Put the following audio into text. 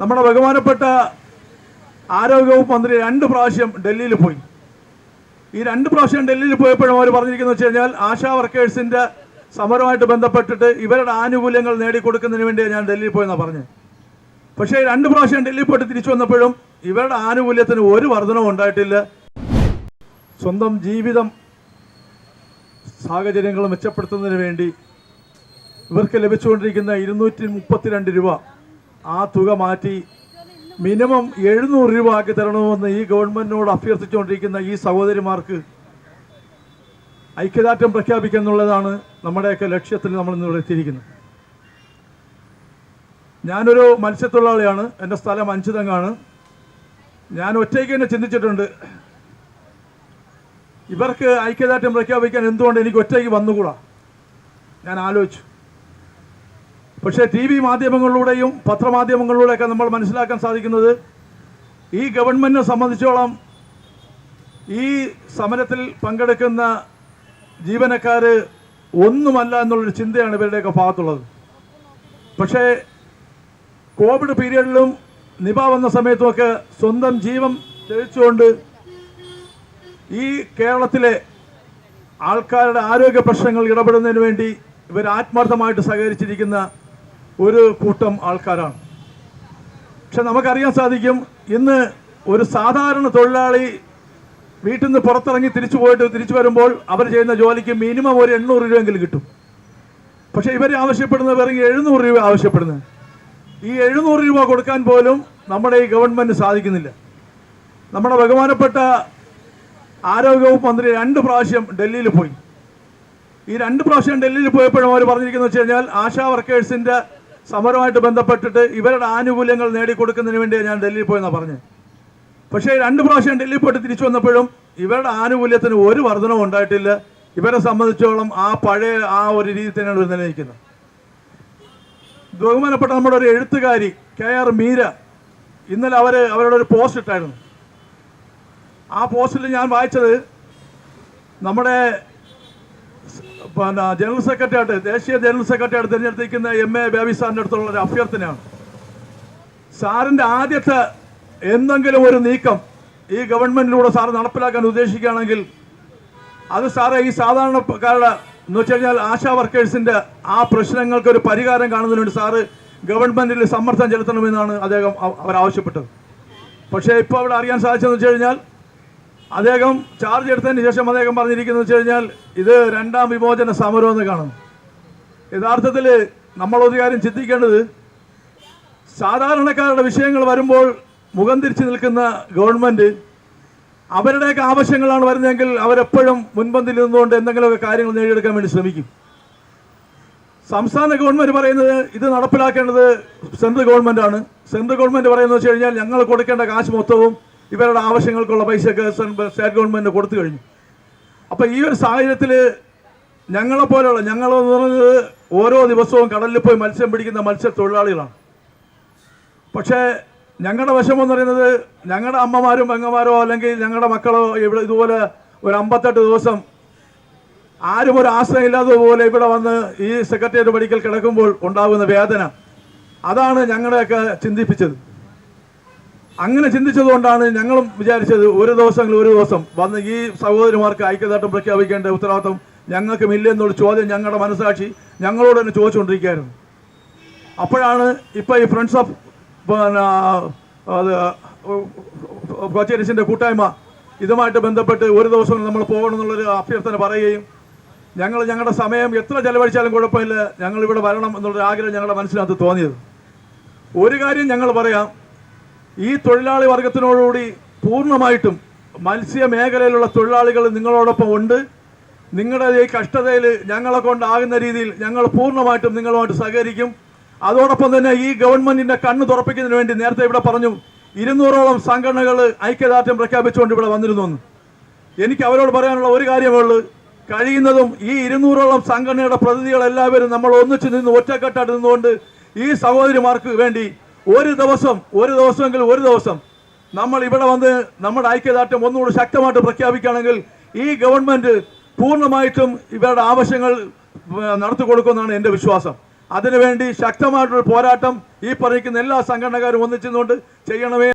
നമ്മുടെ ബഹുമാനപ്പെട്ട ആരോഗ്യവകുപ്പ് മന്ത്രി രണ്ട് പ്രാവശ്യം ഡൽഹിയിൽ പോയി. ഈ രണ്ട് പ്രാവശ്യം ഡൽഹിയിൽ പോയപ്പോഴും അവർ പറഞ്ഞിരിക്കുന്നത് വെച്ച് കഴിഞ്ഞാൽ ആശാ വർക്കേഴ്സിന്റെ സമരമായിട്ട് ബന്ധപ്പെട്ടിട്ട് ഇവരുടെ ആനുകൂല്യങ്ങൾ നേടിക്കൊടുക്കുന്നതിന് വേണ്ടി ഞാൻ ഡൽഹിയിൽ പോയെന്നാണ് പറഞ്ഞത്. പക്ഷേ രണ്ട് പ്രാവശ്യം ഡൽഹിയിൽ പോയിട്ട് തിരിച്ചു വന്നപ്പോഴും ഇവരുടെ ആനുകൂല്യത്തിന് ഒരു വർധനവും ഉണ്ടായിട്ടില്ല. സ്വന്തം ജീവിതം സാഹചര്യങ്ങൾ മെച്ചപ്പെടുത്തുന്നതിന് വേണ്ടി ഇവർക്ക് ലഭിച്ചുകൊണ്ടിരിക്കുന്ന ഇരുന്നൂറ്റി മുപ്പത്തിരണ്ട് രൂപ ആ തുക മാറ്റി മിനിമം എഴുന്നൂറ് രൂപ ആക്കി തരണമെന്ന് ഈ ഗവൺമെന്റിനോട് അഭ്യർത്ഥിച്ചുകൊണ്ടിരിക്കുന്ന ഈ സഹോദരിമാർക്ക് ഐക്യദാർഢ്യം പ്രഖ്യാപിക്കുക എന്നുള്ളതാണ് നമ്മുടെയൊക്കെ ലക്ഷ്യത്തിൽ നമ്മൾ ഇന്നിവിടെ എത്തിയിരിക്കുന്നത്. ഞാനൊരു മത്സ്യത്തൊഴിലാളിയാണ്. എന്റെ സ്ഥലം അഞ്ചുതങ്ങാണ്. ഞാൻ ഒറ്റയ്ക്ക് തന്നെ ചിന്തിച്ചിട്ടുണ്ട്. ഇവർക്ക് ഐക്യദാർഢ്യം പ്രഖ്യാപിക്കാൻ എന്തുകൊണ്ട് എനിക്ക് ഒറ്റയ്ക്ക് വന്നുകൂടാ? ഞാൻ ആലോചിച്ചു. പക്ഷേ ടി വി മാധ്യമങ്ങളിലൂടെയും പത്രമാധ്യമങ്ങളിലൂടെയൊക്കെ നമ്മൾ മനസ്സിലാക്കാൻ സാധിക്കുന്നത് ഈ ഗവൺമെന്റിനെ സംബന്ധിച്ചോളം ഈ സമരത്തിൽ പങ്കെടുക്കുന്ന ജീവനക്കാർ ഒന്നുമല്ല എന്നുള്ളൊരു ചിന്തയാണ് ഇവരുടെയൊക്കെ ഭാഗത്തുള്ളത്. പക്ഷേ കോവിഡ് പീരീഡിലും നിപ വന്ന സമയത്തുമൊക്കെ സ്വന്തം ജീവൻ തെളിച്ചുകൊണ്ട് ഈ കേരളത്തിലെ ആൾക്കാരുടെ ആരോഗ്യ പ്രശ്നങ്ങൾ ഇടപെടുന്നതിന് വേണ്ടി ഇവർ ആത്മാർത്ഥമായിട്ട് സഹകരിച്ചിരിക്കുന്ന ഒരു കൂട്ടം ആൾക്കാരാണ്. പക്ഷെ നമുക്കറിയാൻ സാധിക്കും ഇന്ന് ഒരു സാധാരണ തൊഴിലാളി വീട്ടിൽ നിന്ന് പുറത്തിറങ്ങി തിരിച്ചു പോയിട്ട് തിരിച്ചു വരുമ്പോൾ അവർ ചെയ്യുന്ന ജോലിക്ക് മിനിമം ഒരു എണ്ണൂറ് രൂപയെങ്കിലും കിട്ടും. പക്ഷേ ഇവർ ആവശ്യപ്പെടുന്നത് വെറും എഴുന്നൂറ് രൂപ ആവശ്യപ്പെടുന്നത് ഈ എഴുന്നൂറ് രൂപ കൊടുക്കാൻ പോലും നമ്മുടെ ഈ ഗവൺമെന്റ് സാധിക്കുന്നില്ല. നമ്മുടെ ബഹുമാനപ്പെട്ട ആരോഗ്യവകുപ്പ് മന്ത്രി രണ്ട് പ്രാവശ്യം ഡൽഹിയിൽ പോയി. ഈ രണ്ട് പ്രാവശ്യം ഡൽഹിയിൽ പോയപ്പോഴും അവർ പറഞ്ഞിരിക്കുന്നത് വെച്ച് കഴിഞ്ഞാൽ ആശാ വർക്കേഴ്സിന്റെ സമരവുമായിട്ട് ബന്ധപ്പെട്ടിട്ട് ഇവരുടെ ആനുകൂല്യങ്ങൾ നേടിക്കൊടുക്കുന്നതിന് വേണ്ടി ഞാൻ ഡൽഹിയിൽ പോയെന്നാണ് പറഞ്ഞത്. പക്ഷേ രണ്ട് പ്രാവശ്യം ഡൽഹി പോയിട്ട് തിരിച്ചു വന്നപ്പോഴും ഇവരുടെ ആനുകൂല്യത്തിന് ഒരു വർധനവും ഉണ്ടായിട്ടില്ല. ഇവരെ സംബന്ധിച്ചോളം ആ പഴയ ആ ഒരു രീതി തന്നെയാണ് ഇവർ നിലനിൽക്കുന്നത്. ബഹുമാനപ്പെട്ട നമ്മുടെ ഒരു എഴുത്തുകാരി കെ ആർ മീര ഇന്നലെ അവർ അവരുടെ ഒരു പോസ്റ്റ് ഇട്ടായിരുന്നു. ആ പോസ്റ്റിൽ ഞാൻ വായിച്ചത് നമ്മുടെ പിന്നെ ജനറൽ സെക്രട്ടറി ആയിട്ട് ദേശീയ ജനറൽ സെക്രട്ടറി ആയിട്ട് തിരഞ്ഞെടുത്തിരിക്കുന്ന എം എ ബേബി സാറിന്റെ അടുത്തുള്ള ഒരു അഭ്യർത്ഥനയാണ്. സാറിന്റെ ആദ്യത്തെ എന്തെങ്കിലും ഒരു നീക്കം ഈ ഗവൺമെന്റിലൂടെ സാർ നടപ്പിലാക്കാൻ ഉദ്ദേശിക്കുകയാണെങ്കിൽ അത് സാറേ ഈ സാധാരണക്കാരുടെ എന്ന് വെച്ച് കഴിഞ്ഞാൽ ആശാ വർക്കേഴ്സിന്റെ ആ പ്രശ്നങ്ങൾക്ക് ഒരു പരിഹാരം കാണുന്നതിന് വേണ്ടി സാറ് ഗവൺമെന്റിൽ സമ്മർദ്ദം ചെലുത്തണമെന്നാണ് അദ്ദേഹം അവരാവശ്യപ്പെട്ടത്. പക്ഷേ ഇപ്പോൾ അവിടെ അറിയാൻ സാധിച്ചതെന്ന് വെച്ച് കഴിഞ്ഞാൽ അദ്ദേഹം ചാർജ് എടുത്തതിന് ശേഷം അദ്ദേഹം പറഞ്ഞിരിക്കുന്നത് വെച്ച് കഴിഞ്ഞാൽ ഇത് രണ്ടാം വിമോചന സമരം എന്ന് കാണും യഥാർത്ഥത്തിൽ നമ്മൾ കാര്യം ചിന്തിക്കേണ്ടത് സാധാരണക്കാരുടെ വിഷയങ്ങൾ വരുമ്പോൾ മുഖം തിരിച്ചു നിൽക്കുന്ന ഗവൺമെന്റ് അവരുടെയൊക്കെ ആവശ്യങ്ങളാണ് വരുന്നതെങ്കിൽ അവരെപ്പോഴും മുൻപന്തിൽ നിന്നുകൊണ്ട് എന്തെങ്കിലുമൊക്കെ കാര്യങ്ങൾ നേടിയെടുക്കാൻ വേണ്ടി ശ്രമിക്കും. സംസ്ഥാന ഗവൺമെന്റ് പറയുന്നത് ഇത് നടപ്പിലാക്കേണ്ടത് സെൻട്രൽ ഗവൺമെന്റ് ആണ് സെൻട്രൽ ഗവൺമെന്റ് പറയുന്നത് വെച്ച് കഴിഞ്ഞാൽ ഞങ്ങൾ കൊടുക്കേണ്ട കാശ് മൊത്തവും ഇവരുടെ ആവശ്യങ്ങൾക്കുള്ള പൈസയൊക്കെ സ്റ്റേറ്റ് ഗവൺമെന്റ് കൊടുത്തു കഴിഞ്ഞു. അപ്പോൾ ഈ ഒരു സാഹചര്യത്തിൽ ഞങ്ങളെ പോലെയുള്ള ഞങ്ങൾ എന്ന് ഓരോ ദിവസവും കടലിൽ പോയി മത്സ്യം പിടിക്കുന്ന മത്സ്യത്തൊഴിലാളികളാണ്. പക്ഷേ ഞങ്ങളുടെ വശം എന്ന് പറയുന്നത് ഞങ്ങളുടെ അമ്മമാരും പെങ്ങന്മാരോ അല്ലെങ്കിൽ ഞങ്ങളുടെ മക്കളോ ഇവിടെ ഇതുപോലെ ഒരു അമ്പത്തെട്ട് ദിവസം ആരും ഒരു ആശ്രയം ഇല്ലാത്തതുപോലെ ഇവിടെ വന്ന് ഈ സെക്രട്ടേറിയറ്റ് പഠിക്കൽ കിടക്കുമ്പോൾ ഉണ്ടാകുന്ന വേദന. അതാണ് ഞങ്ങളെയൊക്കെ ചിന്തിപ്പിച്ചത്. അങ്ങനെ ചിന്തിച്ചതുകൊണ്ടാണ് ഞങ്ങളും വിചാരിച്ചത് ഒരു ദിവസമെങ്കിൽ ഒരു ദിവസം വന്ന് ഈ സഹോദരിമാർക്ക് ഐക്യദാർഢ്യം പ്രഖ്യാപിക്കേണ്ട ഉത്തരവാദിത്വം ഞങ്ങൾക്ക് ഇല്ലെന്നൊരു ചോദ്യം ഞങ്ങളുടെ മനസാക്ഷി ഞങ്ങളോട് തന്നെ ചോദിച്ചുകൊണ്ടിരിക്കുകയായിരുന്നു. അപ്പോഴാണ് ഇപ്പോൾ ഈ ഫ്രണ്ട്സ് ഓഫ് പിന്നെ അത് കൊച്ചേരിസിന്റെ കൂട്ടായ്മ ഇതുമായിട്ട് ബന്ധപ്പെട്ട് ഒരു ദിവസം നമ്മൾ പോകണം എന്നുള്ളൊരു അഭ്യർത്ഥന പറയുകയും ഞങ്ങൾ ഞങ്ങളുടെ സമയം എത്ര ചെലവഴിച്ചാലും കുഴപ്പമില്ല ഞങ്ങൾ ഇവിടെ വരണം എന്നുള്ളൊരു ആഗ്രഹം ഞങ്ങളുടെ മനസ്സിനകത്ത് തോന്നിയത്. ഒരു കാര്യം ഞങ്ങൾ പറയാം ഈ തൊഴിലാളി വർഗത്തിനോടുകൂടി പൂർണമായിട്ടും മത്സ്യ മേഖലയിലുള്ള തൊഴിലാളികൾ നിങ്ങളോടൊപ്പം ഉണ്ട്. നിങ്ങളുടെ ഈ കഷ്ടതയിൽ ഞങ്ങളെ കൊണ്ടാകുന്ന രീതിയിൽ ഞങ്ങൾ പൂർണമായിട്ടും നിങ്ങളുമായിട്ട് സഹകരിക്കും. അതോടൊപ്പം തന്നെ ഈ ഗവൺമെന്റിന്റെ കണ്ണ് തുറപ്പിക്കുന്നതിന് വേണ്ടി നേരത്തെ ഇവിടെ പറഞ്ഞു ഇരുന്നൂറോളം സംഘടനകൾ ഐക്യദാർഢ്യം പ്രഖ്യാപിച്ചുകൊണ്ട് ഇവിടെ വന്നിരുന്നു. എനിക്ക് അവരോട് പറയാനുള്ള ഒരു കാര്യമേ ഉള്ളൂ. കഴിയുന്നതും ഈ ഇരുന്നൂറോളം സംഘടനയുടെ പ്രതിനിധികൾ എല്ലാവരും നമ്മൾ ഒന്നിച്ചു നിന്ന് ഒറ്റക്കെട്ടായിട്ട് നിന്നുകൊണ്ട് ഈ സഹോദരിമാർക്ക് വേണ്ടി ഒരു ദിവസം ഒരു ദിവസമെങ്കിൽ ഒരു ദിവസം നമ്മൾ ഇവിടെ വന്ന് നമ്മുടെ ഐക്യദാർഢ്യം ഒന്നുകൂടി ശക്തമായിട്ട് പ്രഖ്യാപിക്കുകയാണെങ്കിൽ ഈ ഗവൺമെന്റ് പൂർണമായിട്ടും ഇവരുടെ ആവശ്യങ്ങൾ നടത്തി കൊടുക്കുമെന്നാണ് എന്റെ വിശ്വാസം. അതിനുവേണ്ടി ശക്തമായിട്ടുള്ള പോരാട്ടം ഈ പറയുന്ന എല്ലാ സംഘടനക്കാരും ഒന്നിച്ചുകൊണ്ട് ചെയ്യണമേ